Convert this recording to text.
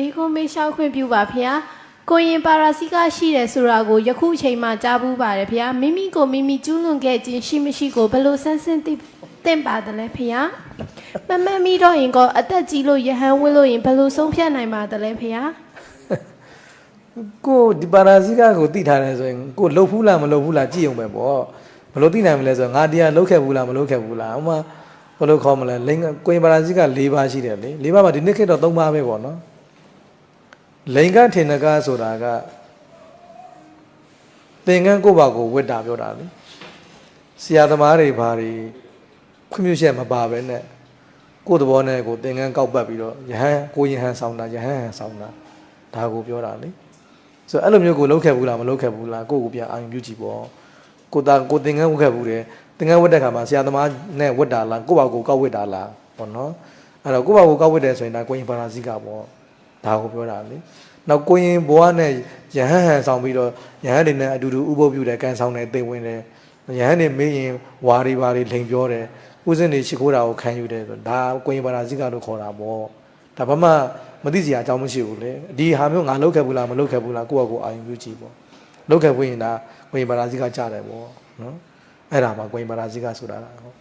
ဘေးကွန်မေးလျှောက်ခွင့်ပြုပါဖေဟာကိုရင်ပါရာစီကရှိတယ်ဆိုတာကိုယခုအချိန်မှကြားဘူးပါတယ်ဖေဟာမိမိကိုမိမိကျူးလွန်ခဲ့ခြင်းရှိမရှိကိုဘယ်လိုဆန်းစစ်သိသင့်ပါတယ်လဲဖေဟာမမတ်မီတော့ရင်ကောအသက်ကြီးလို့ယဟန်ဝစ်လို့ရင်ဘယ်လိုဆုံးဖြတ်နိုင်ပါသလဲဖေဟာကိုဒီပါရာဇိကကိုသိထားတယ်ဆိုရင်ကိုလှုပ်ဖူးလားမလှုပ်ဖူးလားကြည့်အောင်ပဲပေါ့ဘယ်လိုသိနိုင်မလဲဆိုတော့ငါတရားလှုပ်ခဲ့ဘူးလားမလှုပ်ခဲ့ဘူးလားဥမာဘယ်လိုခေါ်မလဲလိန်ကိုရင်ပါရာဇိက၄ပါးရှိတယ်လေ၄ပါးမှာဒီနေ့ခေတ်တော့၃ပါးပဲပေါ့နော် လိန်ကထင်တကားဆိုတာကသင်္ကန်းကိုယ့်ဘာကိုဝတ်တာပြောတာလေဆရာသမားတွေဘာတွေခွင့်ပြုချက်မပါပဲနဲ့ကိုယ့်သဘောနဲ့ကိုယ်သင်္ကန်းကောက်ပတ်ပြီးတော့ယဟန်ကိုယဟန်ဆောင်တာယဟန်ဟန်ဆောင်တာဒါကိုပြောတာလေဆိုတော့အဲ့လိုမျိုးကိုလုံးခဲ့ဘူးလားမလုံးခဲ့ဘူးလားကိုယ့်ကိုပြန်အာရုံပြုကြည့်ပေါ့ကိုသားကိုသင်္ကန်းဝတ်ခဲ့ဘူးတယ်သင်္ကန်းဝတ်တဲ့ခါမှာဆရာသမားနဲ့ဝတ်တာလားကိုယ့်ဘာကိုကောက်ဝတ်တာလားပေါ့နော်အဲ့တော့ကိုယ့်ဘာကိုကောက်ဝတ်တယ်ဆိုရင်ဒါကိုရင်ပါရာဇိကပေါ့ ဒါကိုပြောတာလေနောက်ကိုရင်ဘွားနဲ့ယဟန်ဟန်ဆောင်ပြီးတော့ယဟန်တွေနဲ့အတူတူဥပုပ်ပြုတယ်ကန်ဆောင်တယ်သိဝင်တယ်ယဟန်တွေမေးရင်ဝါရီပါတွေလိန်ပြောတယ်ဥစဉ်တွေချစ်ခိုးတာကိုခံယူတယ်ဆိုတော့ဒါကိုရင်ပါရာဇိကလို့ခေါ်တာပေါ့ဒါဘာမှမသိစရာအကြောင်းမရှိဘူးလေဒီဟာမျိုးငါလုပ်ခဲ့ဘူးလားမလုပ်ခဲ့ဘူးလားကိုယ့်အကိုအာရုံပြုကြည့်ပေါ့လုပ်ခဲ့ဘူးရင်ဒါကိုရင်ပါရာဇိကကြားတယ်ပေါ့နော်အဲ့ဒါမှကိုရင်ပါရာဇိကဆိုတာဟုတ်